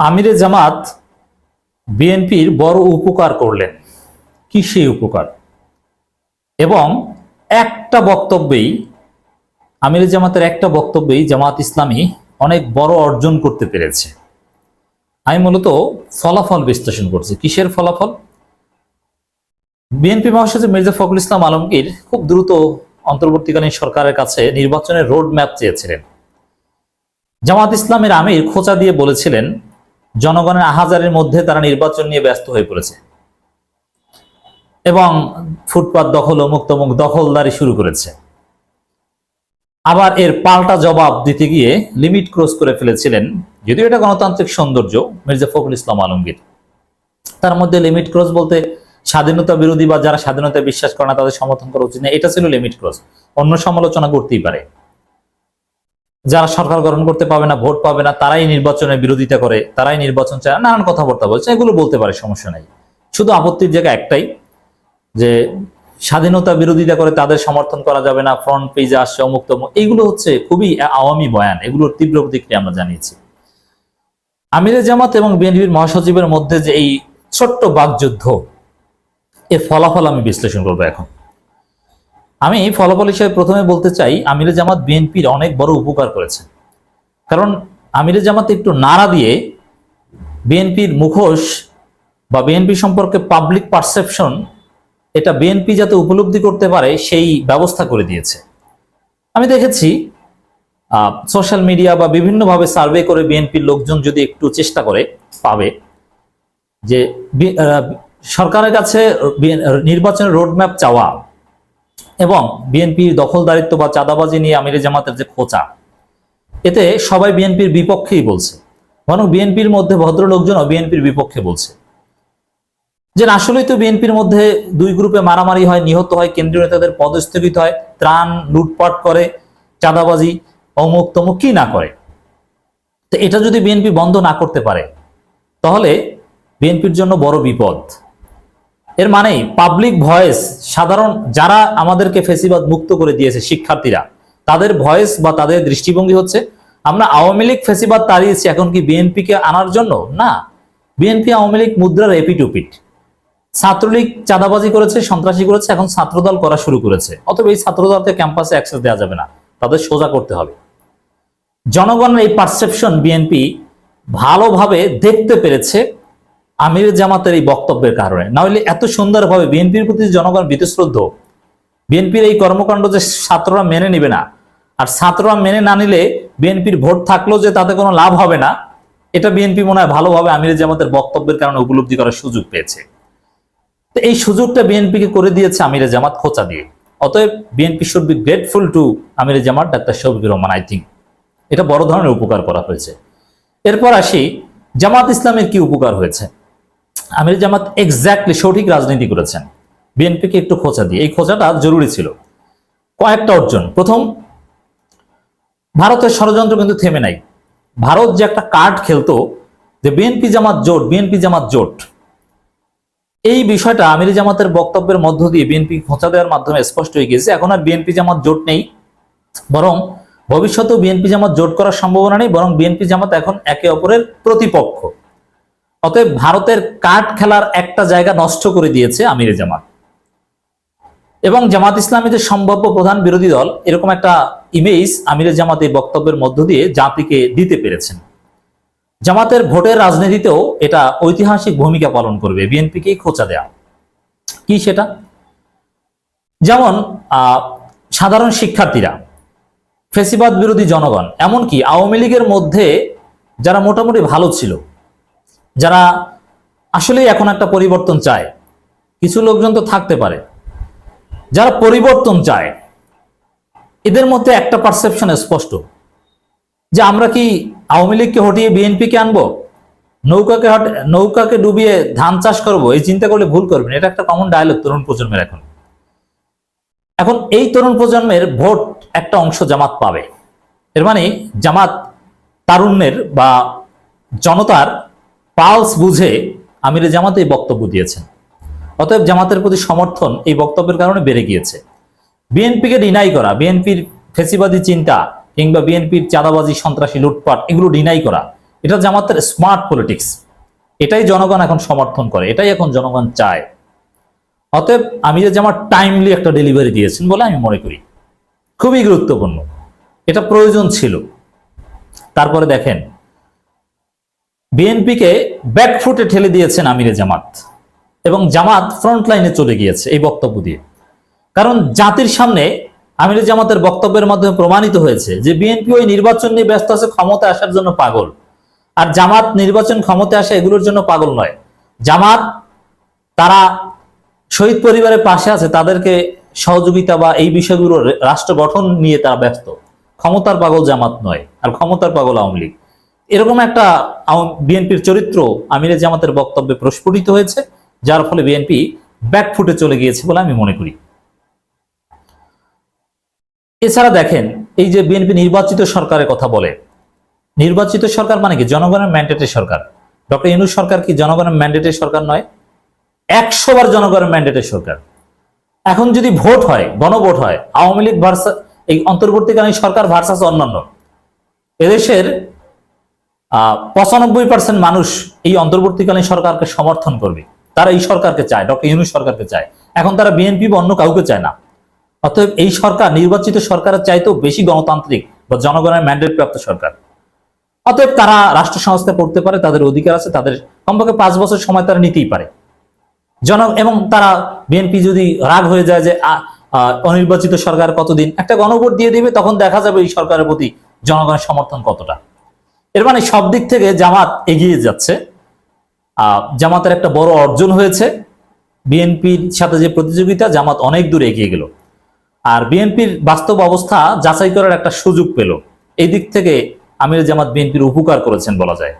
আমিরে জামাত বিএনপির বড় উপকার করলেন। কি সেই উপকার? এবং একটা বক্তব্যেই, আমিরে জামাতের একটা বক্তব্যেই জামাত ইসলামী অনেক বড় অর্জন করতে পেরেছে। আমি মূলত ফলাফল বিশ্লেষণ করছি। কিসের ফলাফল? বিএনপি মহাসচিব মির্জা ফখরুল ইসলাম আলমগীর খুব দ্রুত অন্তর্বর্তীকালীন সরকারের কাছে নির্বাচনের রোড ম্যাপ চেয়েছিলেন। জামাত ইসলামের আমির খোঁচা দিয়ে বলেছিলেন জনগণের আহাজারের মধ্যে তারা নির্বাচন নিয়ে ব্যস্ত হয়ে পড়েছে। এবং ফুটপাত দখল ও মুক্তমুখ দখলদারি শুরু করেছে। আবার এর পাল্টা জবাব দিতে গিয়ে লিমিট ক্রস করে ফেলেছিলেন যদিও এটা গণতান্ত্রিক সৌন্দর্য, মির্জা ফখরুল ইসলাম আলমগীর। তার মধ্যে লিমিট ক্রস বলতে স্বাধীনতা বিরোধী বা যারা স্বাধীনতা বিশ্বাস করে না, তাদের সমর্থন করা উচিত না এটা ছিল লিমিট ক্রস। অন্য সমালোচনা করতেই পারে। যারা সরকার গঠন করতে পাবে না, ভোট পাবে না, তারাই নির্বাচনের বিরোধিতা করে, তারাই নির্বাচন চায়, নানান কথাবার্তা বলছে, এগুলো বলতে পারে, সমস্যা নাই। শুধু আপত্তির জায়গা একটাই, যে স্বাধীনতা বিরোধিতা করে তাদের সমর্থন করা যাবে না ফ্রন্ট পেজে আসছে অমুক তমুক এইগুলো হচ্ছে খুবই আওয়ামী বয়ান, এগুলোর তীব্র প্রতিক্রিয়া আমরা জানিয়েছি। আমিরে জামাত এবং বিএনপির মহাসচিবের মধ্যে যে এই ছোট্ট বাকযুদ্ধ, এর ফলাফল আমি বিশ্লেষণ করব এখন। আমি ফলাফল হিসেবে প্রথমে বলতে চাই, আমিরে জামাত বিএনপির অনেক বড় উপকার করেছে। কারণ আমিরে জামাত একটু নাড়া দিয়ে বিএনপির মুখোশ বা বিএনপি সম্পর্কে পাবলিক পারসেপশন এটা বিএনপি যাতে উপলব্ধি করতে পারে, সেই ব্যবস্থা করে দিয়েছে। আমি দেখেছি সোশ্যাল মিডিয়া বা বিভিন্নভাবে সার্ভে করে বিএনপির লোকজন যদি একটু চেষ্টা করে, পাবে যে সরকারের কাছে নির্বাচনের রোডম্যাপ চাওয়া এবং বিএনপির দখলদারিত্ব বা চাঁদাবাজি নিয়ে আমিরে জামাতের যে খোঁচা, এতে সবাই বিএনপির বিপক্ষেই বলছে। বরং বিএনপির মধ্যে ভদ্র লোকজনও বিএনপির বিপক্ষে বলছে। যে আসলেই তো বিএনপির মধ্যে দুই গ্রুপে মারামারি হয়, নিহত হয়, কেন্দ্রীয় নেতাদের পদস্থগিত হয়, ত্রাণ লুটপাট করে, চাঁদাবাজি, অমুক তমুক কি না করে। তো এটা যদি বিএনপি বন্ধ না করতে পারে, তাহলে বিএনপির জন্য বড় বিপদ। এর মানে পাবলিক ভয়েস সাধারণ যারা আমাদেরকে ফেসিবাদ মুক্ত করে দিয়েছে, শিক্ষার্থীরা, তাদের ভয়েস বা তাদের দৃষ্টিভঙ্গি হচ্ছে, আমরা আওয়ামী লীগ ফেসিবাদ তাড়িয়েছি এখন কি বিএনপিকে আনার জন্য? না। বিএনপি আওয়ামী লীগ মুদ্রার এপিটুপিট ছাত্রলীগ চাঁদাবাজি করেছে, সন্ত্রাসী করেছে, এখন ছাত্রদল করা শুরু করেছে। অতএব এই ছাত্রদলকে ক্যাম্পাসে অ্যাক্সেস দেওয়া যাবে না। তাদের সোজা করতে হবে। জনগণের এই পারসেপশন বিএনপি ভালোভাবে দেখতে পেরেছে আমির জামাতের এই বক্তব্যের কারণে। না হলে এত সুন্দরভাবে বিএনপির প্রতি জনগণ বীতশ্রদ্ধ, বিএনপির এই কর্মকাণ্ড যে ছাত্ররা মেনে নেবে না, আর ছাত্ররা মেনে না নিলে বিএনপির ভোট থাকলেও যে তাতে কোনো লাভ হবে না, এটা বিএনপি মনে হয় ভালোভাবে আমির জামাতের বক্তব্যের কারণে উপলব্ধি করার সুযোগ পেয়েছে। তো এই সুযোগটা বিএনপিকে করে দিয়েছে আমির জামাত খোঁচা দিয়ে। অতএব BNP should be grateful to Amir Jamaat, doctor Shafiqur Rahman I think এটা বড় ধরনের উপকার করা হয়েছে। এরপর আসি, জামাত ইসলামের কি উপকার হয়েছে? আমির জামাত এক্স্যাক্টলি সঠিক রাজনীতি করেছেন। বিএনপিকে একটু খোঁচা দিয়ে। এই খোঁচাটা জরুরি ছিল। কয়েকটা অর্জন। প্রথম, ভারতের ষড়যন্ত্র কিন্তু থেমে নাই। ভারত যে একটা কার্ড খেলতো যে বিএনপি জামাত জোট বিএনপি জামাত জোট। এই বিষয়টা আমির জামাতের বক্তব্যের মধ্য দিয়ে বিএনপি খোঁচা দেওয়ার মাধ্যমে স্পষ্ট হয়ে গিয়েছে। এখন আর বিএনপি জামাত জোট নেই। বরং ভবিষ্যতেও বিএনপি জামাত জোট করার সম্ভাবনা নেই, বরং বিএনপি জামাত এখন একে অপরের প্রতিপক্ষ। অতএব ভারতের কাঠ খেলার একটা জায়গা নষ্ট করে দিয়েছে আমিরে জামাত। এবং জামাত ইসলামীদের সম্ভাব্য প্রধান বিরোধী দল, এরকম একটা ইমেজ আমিরে জামাত এই বক্তব্যের মধ্য দিয়ে জাতিকে দিতে পেরেছেন। জামাতের ভোটের রাজনীতিতেও এটা ঐতিহাসিক ভূমিকা পালন করবে, বিএনপিকেই খোঁচা দেয়া। কি সেটা? যেমন সাধারণ শিক্ষার্থীরা, ফেসিবাদ বিরোধী জনগণ, এমনকি আওয়ামী লীগের মধ্যে যারা মোটামুটি ভালো ছিল যারা আসলেই এখন একটা পরিবর্তন চায়, কিছু লোকজন তো থাকতে পারে। যারা পরিবর্তন চায়, এদের মধ্যে একটা পারসেপশন স্পষ্ট, যে আমরা কি আওয়ামী লীগকে হটিয়ে বিএনপিকে আনব? নৌকাকে নৌকাকে ডুবিয়ে ধান চাষ করব? এই চিন্তা করলে ভুল করবেন। এটা একটা কমন ডায়লগ তরুণ প্রজন্মের এখন। এখন এই তরুণ প্রজন্মের ভোট একটা অংশ জামাত পাবে। এর মানে জামাত তারুণ্যের বা জনতার পালস বুঝে আমিরে জামাত এই বক্তব্য দিয়েছেন। অতএব জামাতের প্রতি সমর্থন এই বক্তব্যের কারণে বেড়ে গিয়েছে। বিএনপিকে ডিনাই করা, বিএনপির ফেসিবাদী চিন্তা কিংবা বিএনপির চাঁদাবাজি, সন্ত্রাসী, লুটপাট, এগুলো ডিনাই করা, এটা জামাতের স্মার্ট পলিটিক্স এটাই জনগণ এখন সমর্থন করে, এটাই এখন জনগণ চায়। অতএব আমিরে জামাত টাইমলি একটা ডেলিভারি দিয়েছেন বলে আমি মনে করি। খুবই গুরুত্বপূর্ণ। এটা প্রয়োজন ছিল। তারপরে দেখেন বিএনপিকে ব্যাকফুটে ঠেলে দিয়েছেন আমিরে জামাত এবং জামাত ফ্রন্ট লাইনে চলে গিয়েছে এই বক্তব্য দিয়ে। কারণ জাতির সামনে আমিরে জামাতের বক্তব্যের মাধ্যমে প্রমাণিত হয়েছে যে বিএনপি ওই নির্বাচন নিয়ে ব্যস্ত আছে ক্ষমতা আসার জন্য পাগল। আর জামাত নির্বাচন ক্ষমতা আসে এগুলোর জন্য পাগল নয়। জামাত তারা শহীদ পরিবারের পাশে আছে, তাদেরকে সহযোগিতা বা এই বিষয়গুলো রাষ্ট্র গঠন নিয়ে তারা ব্যস্ত। ক্ষমতার পাগল জামাত নয়, আর ক্ষমতার পাগল আওয়ামী লীগ। এরকম একটা বিএনপির চরিত্র আমিরে জামাতের বক্তব্যে প্রস্ফুটিত হয়েছে, যার ফলে বিএনপি ব্যাকফুটে চলে গিয়েছে বলে আমি মনে করি। এছাড়া দেখেন, এই যে বিএনপি নির্বাচিত সরকারের কথা বলে, নির্বাচিত সরকার মানে কি? জনগণের ম্যান্ডেটের সরকার। ডক্টর ইনুস সরকার কি জনগণের ম্যান্ডেটের সরকার নয়? একশো বার জনগণের ম্যান্ডেটের সরকার। এখন যদি ভোট হয়, গণভোট হয়, আওয়ামী লীগ ভার্সা এই অন্তর্বর্তীকালীন সরকার ভার্সাস অন্যান্য। এদেশের পঁচানব্বই পার্সেন্ট মানুষ এই অন্তর্বর্তীকালীন সরকারকে সমর্থন করবে। তারা এই সরকারকে চায়, ডক্টর ইউনুস সরকারকে চায়। এখন তারা বিএনপি বা অন্য কাউকে চায় না। অতএব এই সরকার, নির্বাচিত সরকারের চাইতেও বেশি গণতান্ত্রিক বা জনগণের ম্যান্ডেট প্রাপ্ত সরকার। অতএব তারা রাষ্ট্র সংস্থা করতে পারে, তাদের অধিকার আছে, তাদের কমপক্ষে পাঁচ বছর সময় তারা নিতেই পারে। জন এবং তারা বিএনপি যদি রাগ হয়ে যায় যে অনির্বাচিত সরকার কতদিন, একটা গণভোট দিয়ে দিবে, তখন দেখা যাবে এই সরকারের প্রতি জনগণের সমর্থন কতটা। এর মানে সব দিক থেকে জামাত এগিয়ে যাচ্ছে। জামাতের একটা বড় অর্জন হয়েছে। বিএনপির সাথে যে প্রতিযোগিতা, জামাত অনেক দূর এগিয়ে গেল। আর বিএনপির বাস্তব অবস্থা যাচাই করার একটা সুযোগ পেল। এই দিক থেকে আমির জামাত বিএনপির উপকার করেছেন বলা যায়।